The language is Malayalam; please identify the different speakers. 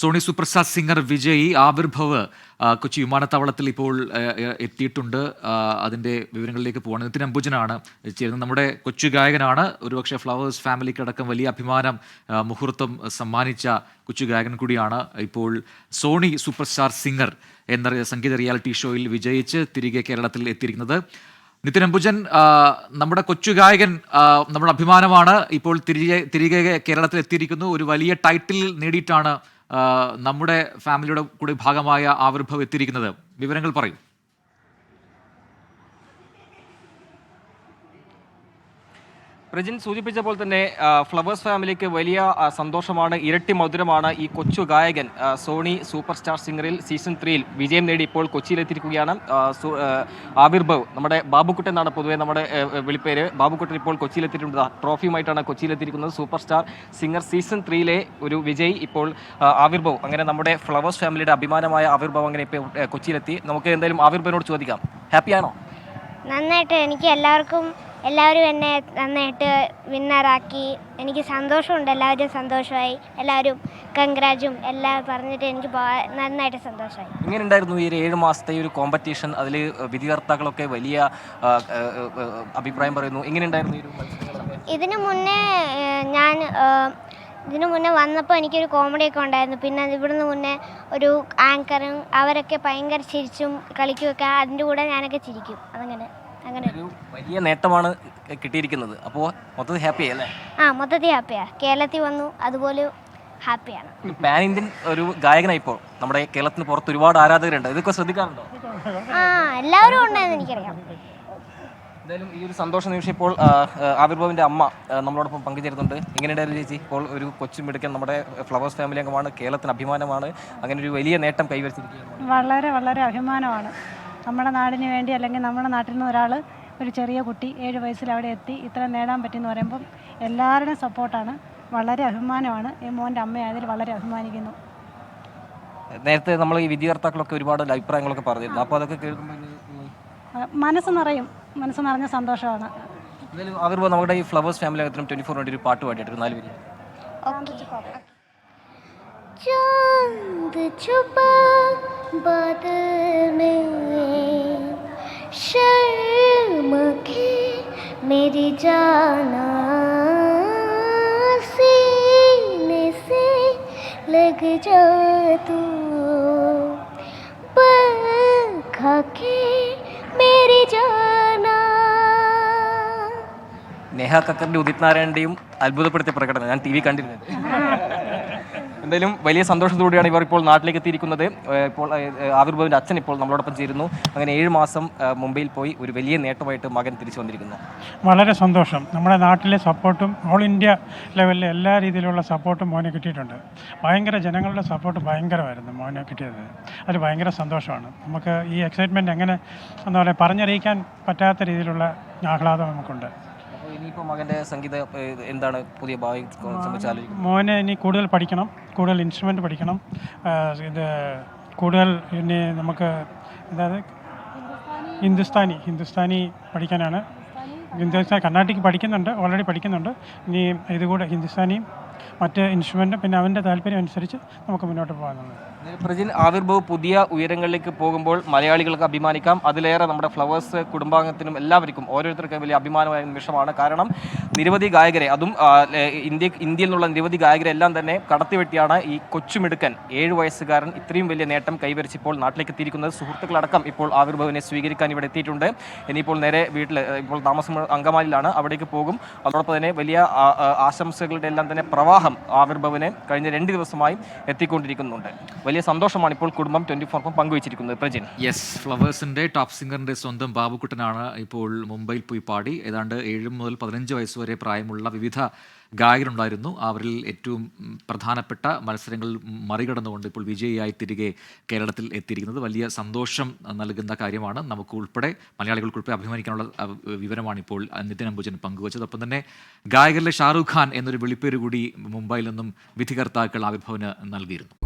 Speaker 1: Sony super star singer Vijay Avirbhav Kochi വിമാനത്താവളത്തിൽ ഇപ്പോൾ എത്തിയിട്ടുണ്ട്. അതിന്റെ വിവരങ്ങളിലേക്ക് പോവാണ്. നിതിൻ അംബുജനാണ് ചേരുന്നത്. നമ്മുടെ കൊച്ചു ഗായകനാണ്. ഒരുപക്ഷെ ഫ്ലവേഴ്സ് ഫാമിലിക്കടക്കം വലിയ അഭിമാനം മുഹൂർത്തം സമ്മാനിച്ച കൊച്ചു ഗായകൻ കൂടിയാണ് ഇപ്പോൾ സോണി സൂപ്പർസ്റ്റാർ സിംഗർ എന്ന സംഗീത റിയാലിറ്റി ഷോയിൽ വിജയിച്ച് തിരികെ കേരളത്തിൽ എത്തിയിരിക്കുന്നത്. നിതിൻ അംബുജൻ നമ്മുടെ കൊച്ചു ഗായകൻ നമ്മുടെ അഭിമാനമാണ് ഇപ്പോൾ തിരികെ തിരികെ കേരളത്തിൽ എത്തിയിരിക്കുന്നു. ഒരു വലിയ ടൈറ്റിൽ നേടിയിട്ടാണ് നമ്മുടെ ഫാമിലിയുടെ കൂടി ഭാഗമായ ആവിർഭവം എത്തിയിരിക്കുന്നത്. വിവരങ്ങൾ പറയൂ.
Speaker 2: പ്രജിൻ സൂചിപ്പിച്ച പോലെ തന്നെ ഫ്ലവേഴ്സ് ഫാമിലിക്ക് വലിയ സന്തോഷമാണ് ഇരട്ടി മധുരമാണ് ഈ കൊച്ചു ഗായകൻ സോണി സൂപ്പർ സ്റ്റാർ സിംഗറിൽ സീസൺ ത്രീയിൽ വിജയം നേടി ഇപ്പോൾ കൊച്ചിയിലെത്തിയിരിക്കുകയാണ്. ആവിർഭവ് നമ്മുടെ ബാബുക്കുട്ടൻ എന്നാണ് പൊതുവെ നമ്മുടെ വിളിപ്പേര്. ബാബുക്കുട്ടൻ ഇപ്പോൾ കൊച്ചിയിലെത്തിയിട്ടുണ്ട്. ട്രോഫിയുമായിട്ടാണ് കൊച്ചിയിലെത്തിയിരിക്കുന്നത് സൂപ്പർ സ്റ്റാർ സിംഗർ സീസൺ ത്രീയിലെ ഒരു വിജയ് ഇപ്പോൾ ആവിർഭവ് അങ്ങനെ നമ്മുടെ ഫ്ലവേഴ്സ് ഫാമിലിയുടെ അഭിമാനമായ ആവിർഭവ് അങ്ങനെ ഇപ്പോൾ കൊച്ചിയിലെത്തി. നമുക്ക് എന്തായാലും ആവിർഭവിനോട് ചോദിക്കാം. ഹാപ്പിയാണോ?
Speaker 3: നന്നായിട്ട്. എനിക്ക് എല്ലാവർക്കും എല്ലാവരും എന്നെ നന്നായിട്ട് വിന്നറാക്കി എനിക്ക് സന്തോഷമുണ്ട്. എല്ലാവരും സന്തോഷമായി. എല്ലാവരും കൺഗ്രാജും എല്ലാം പറഞ്ഞിട്ട് എനിക്ക് നന്നായിട്ട് സന്തോഷമായി.
Speaker 2: ഇങ്ങനെ ഉണ്ടായിരുന്നു ഈ ഒരു ഏഴ് മാസത്തെ ഒരു കോമ്പറ്റീഷൻ അതിൽ വിധികർത്താക്കളൊക്കെ വലിയ അഭിപ്രായം പറയുന്നു. എങ്ങനെ ഉണ്ടായിരുന്നു ഈ ഒരു മത്സരങ്ങളൊക്കെ?
Speaker 3: ഇതിനു മുന്നേ ഞാൻ ഇതിനു മുന്നേ വന്നപ്പോൾ എനിക്കൊരു കോമഡിയൊക്കെ ഉണ്ടായിരുന്നു. പിന്നെ ഇവിടുന്ന് മുന്നേ ഒരു ആങ്കറും അവരൊക്കെ ഭയങ്കര ചിരിച്ചും കളിക്കുമൊക്കെ അതിന്റെ കൂടെ ഞാനൊക്കെ ചിരിക്കും. അതങ്ങനെ.
Speaker 2: ഒരു വലിയ നേട്ടമാണ് കിട്ടിയിരിക്കുന്നത്. അപ്പോൾ മൊത്തത്തിൽ ഹാപ്പി അല്ലേ?
Speaker 3: ആ മൊത്തത്തിൽ ഹാപ്പിയാ കേരളത്തിൽ വന്നു അതുപോലെ ഹാപ്പിയാണ്
Speaker 2: പാൻ ഇന്ത്യൻ ഒരു ഗായകനായി ഇപ്പോൾ നമ്മുടെ കേരളത്തിന് പുറത്ത് ഒരുപാട് ആരാധകരുണ്ട്. ഇതൊക്കെ ശ്രദ്ധിക്കാറുണ്ടോ?
Speaker 3: ആ എല്ലാവരും ഉണ്ടെന്ന് എനിക്കറിയാം.
Speaker 2: എന്തായാലും ഈ ഒരു സന്തോഷ നിമിഷം ഇപ്പോൾ ആ, ആ, ആവിർഭവിന്റെ അമ്മ നമ്മളോടൊപ്പം പങ്കുചേരുന്നുണ്ട്. എങ്ങനെയുണ്ടായിരുന്നു ചേച്ചി? ഇപ്പോൾ ഒരു കൊച്ചു മിടുക്കൻ നമ്മുടെ ഫ്ലവേഴ്സ് ഫാമിലി അംഗമാണ് കേരളത്തിന് അഭിമാനമാണ്. അങ്ങനെ ഒരു വലിയ നേട്ടം കൈവരിച്ചിരിക്കുകയാണ്.
Speaker 4: വളരെ വളരെ അഭിമാനമാണ്. നമ്മുടെ നാടിന് വേണ്ടി അല്ലെങ്കിൽ നമ്മുടെ നാട്ടിൽ നിന്ന് ഒരാൾ ഒരു ചെറിയ കുട്ടി ഏഴ് വയസ്സിൽ അവിടെ എത്തി ഇത്ര നേടാൻ പറ്റിയെന്ന് പറയുമ്പം എല്ലാവരുടെയും സപ്പോർട്ടാണ് വളരെ അഭിമാനമാണ് ഈ മോൻ്റെ അമ്മയായതിൽ വളരെ അഭിമാനിക്കുന്നു
Speaker 2: നേരത്തെ നമ്മൾ ഈ വിധികർത്താക്കളൊക്കെ ഒരുപാട് അഭിപ്രായങ്ങളൊക്കെ പറഞ്ഞിരുന്നു അപ്പോൾ അതൊക്കെ കേൾക്കുമ്പോൾ ഇത്, ഉം,
Speaker 4: ആ, മനസ്സ് നിറയും മനസ്സ് നിറഞ്ഞ സന്തോഷമാണ്
Speaker 2: എന്തായാലും ആവിർഭവം നമ്മുടെ ഈ ഫ്ലവേഴ്സ് ഫാമിലി അകത്തിനും ട്വൻറ്റി ഫോർ വേണ്ടി ഒരു പാട്ട് പാടിയിട്ട് ഒരു നാല് പേര്
Speaker 3: चांद छुपा बादल जाना सीने से लग जा तू पल खा के मेरी जाना
Speaker 2: നേഹ കക്കറിന്റെ ഉദിത് നാരായണന്റെയും അത്ഭുതപ്പെടുത്തിയ പ്രകടനം ഞാൻ ടി വി കണ്ടിരുന്നത് എന്തായാലും വലിയ സന്തോഷത്തോടെയാണ് ഇവർ ഇപ്പോൾ നാട്ടിലേക്ക് എത്തിയിരിക്കുന്നത്. ഇപ്പോൾ ഏഹ് ആവിർഭവിന്റെ അച്ഛൻ ഇപ്പോൾ നമ്മളോടൊപ്പം ചേരുന്നു. അങ്ങനെ ഏഴ് മാസം മുംബൈയിൽ പോയി ഒരു വലിയ നേട്ടമായിട്ട് മകൻ തിരിച്ചു വന്നിരിക്കുന്നു.
Speaker 5: വളരെ സന്തോഷം. നമ്മുടെ നാട്ടിലെ സപ്പോർട്ടും ഓൾ ഇന്ത്യ ലെവലിലെ എല്ലാ രീതിയിലുള്ള സപ്പോർട്ടും മോനെ കിട്ടിയിട്ടുണ്ട്. ഭയങ്കര ജനങ്ങളുടെ സപ്പോർട്ട് ഭയങ്കരമായിരുന്നു മോനെ കിട്ടിയത്. അത് ഭയങ്കര സന്തോഷമാണ്. നമുക്ക് ഈ എക്സൈറ്റ്മെന്റ് എങ്ങനെ എന്താ പറയുക പറഞ്ഞറിയിക്കാൻ പറ്റാത്ത രീതിയിലുള്ള ആഹ്ലാദം നമുക്കുണ്ട്.
Speaker 2: ഇനിയിപ്പോൾ മകന്റെ സംഗീത എന്താണ് പുതിയ ഭാവി സംബന്ധിച്ച് ആലോചിക്കുന്നത്?
Speaker 5: മോനെ ഇനി കൂടുതൽ പഠിക്കണം കൂടുതൽ ഇൻസ്ട്രുമെന്റ് പഠിക്കണം. ഇത് കൂടുതൽ ഇനി നമുക്ക് അതായത് ഹിന്ദുസ്ഥാനി ഹിന്ദുസ്ഥാനി പഠിക്കാനാണ്. ഹിന്ദുസ്ഥാനി കർണാട്ടിക് പഠിക്കുന്നുണ്ട് ഓൾറെഡി പഠിക്കുന്നുണ്ട്. ഇനി ഇതുകൂടെ ഹിന്ദുസ്ഥാനിയും മറ്റ് ഇൻസ്ട്രുമെന്റും പിന്നെ അവന്റെ താല്പര്യം അനുസരിച്ച് നമുക്ക് മുന്നോട്ട് പോകാനുള്ളത്
Speaker 2: പ്രജിൻ ആവിർഭവ് പുതിയ ഉയരങ്ങളിലേക്ക് പോകുമ്പോൾ മലയാളികൾക്ക് അഭിമാനിക്കാം. അതിലേറെ നമ്മുടെ ഫ്ലവേഴ്സ് കുടുംബാംഗത്തിനും എല്ലാവർക്കും ഓരോരുത്തർക്കും വലിയ അഭിമാനമായ നിമിഷമാണ്. കാരണം നിരവധി ഗായകരെ അതും ഇന്ത്യ ഇന്ത്യയിൽ നിന്നുള്ള നിരവധി ഗായകരെ എല്ലാം തന്നെ കടത്തിവെട്ടിയാണ് ഈ കൊച്ചുമിടുക്കൻ ഏഴ് വയസ്സുകാരൻ ഇത്രയും വലിയ നേട്ടം കൈവരിച്ച് ഇപ്പോൾ നാട്ടിലേക്ക് എത്തിയിരിക്കുന്നത്. സുഹൃത്തുക്കളടക്കം ഇപ്പോൾ ആവിർഭവിനെ സ്വീകരിക്കാൻ ഇവിടെ എത്തിയിട്ടുണ്ട്. ഇനിയിപ്പോൾ നേരെ വീട്ടിൽ ഇപ്പോൾ താമസം അങ്കമാലിയിലാണ്. അവിടേക്ക് പോകും. അതോടൊപ്പം തന്നെ വലിയ ആശംസകളുടെ എല്ലാം തന്നെ പ്രവാഹം ആവിർഭവിനെ കഴിഞ്ഞ രണ്ട് ദിവസമായി എത്തിക്കൊണ്ടിരിക്കുന്നുണ്ട്. വലിയ സന്തോഷമാണ് ഇപ്പോൾ കുടുംബം ട്വന്റി ഫോർക്കും പങ്കുവച്ചിരിക്കുന്നത്. പ്രജിൻ.
Speaker 1: യെസ് ഫ്ലവേഴ്സിന്റെ ടോപ്പ് സിംഗറിന്റെ സ്വന്തം ബാബുക്കുട്ടനാണ് ഇപ്പോൾ മുംബൈയിൽ പോയി പാടി. ഏതാണ്ട് ഏഴ് മുതൽ പതിനഞ്ച് വയസ്സ് വരെ പ്രായമുള്ള വിവിധ ഗായകരുണ്ടായിരുന്നു. അവരിൽ ഏറ്റവും പ്രധാനപ്പെട്ട മത്സരങ്ങൾ മറികടന്നുകൊണ്ട് ഇപ്പോൾ വിജയിയായി തിരികെ കേരളത്തിൽ എത്തിയിരിക്കുന്നത്. വലിയ സന്തോഷം നൽകുന്ന കാര്യമാണ്. നമുക്ക് ഉൾപ്പെടെ മലയാളികൾക്ക് അഭിമാനിക്കാനുള്ള വിവരമാണ് ഇപ്പോൾ നിതിൻ അംബുജൻ പങ്കുവച്ചത്. ഒപ്പം തന്നെ ഗായകരിലെ ഷാറൂഖ് ഖാൻ എന്നൊരു വിളിപ്പേര് കൂടി മുംബൈയിൽ നിന്നും വിധികർത്താക്കൾ ആവിർഭവന് നൽകിയിരുന്നു.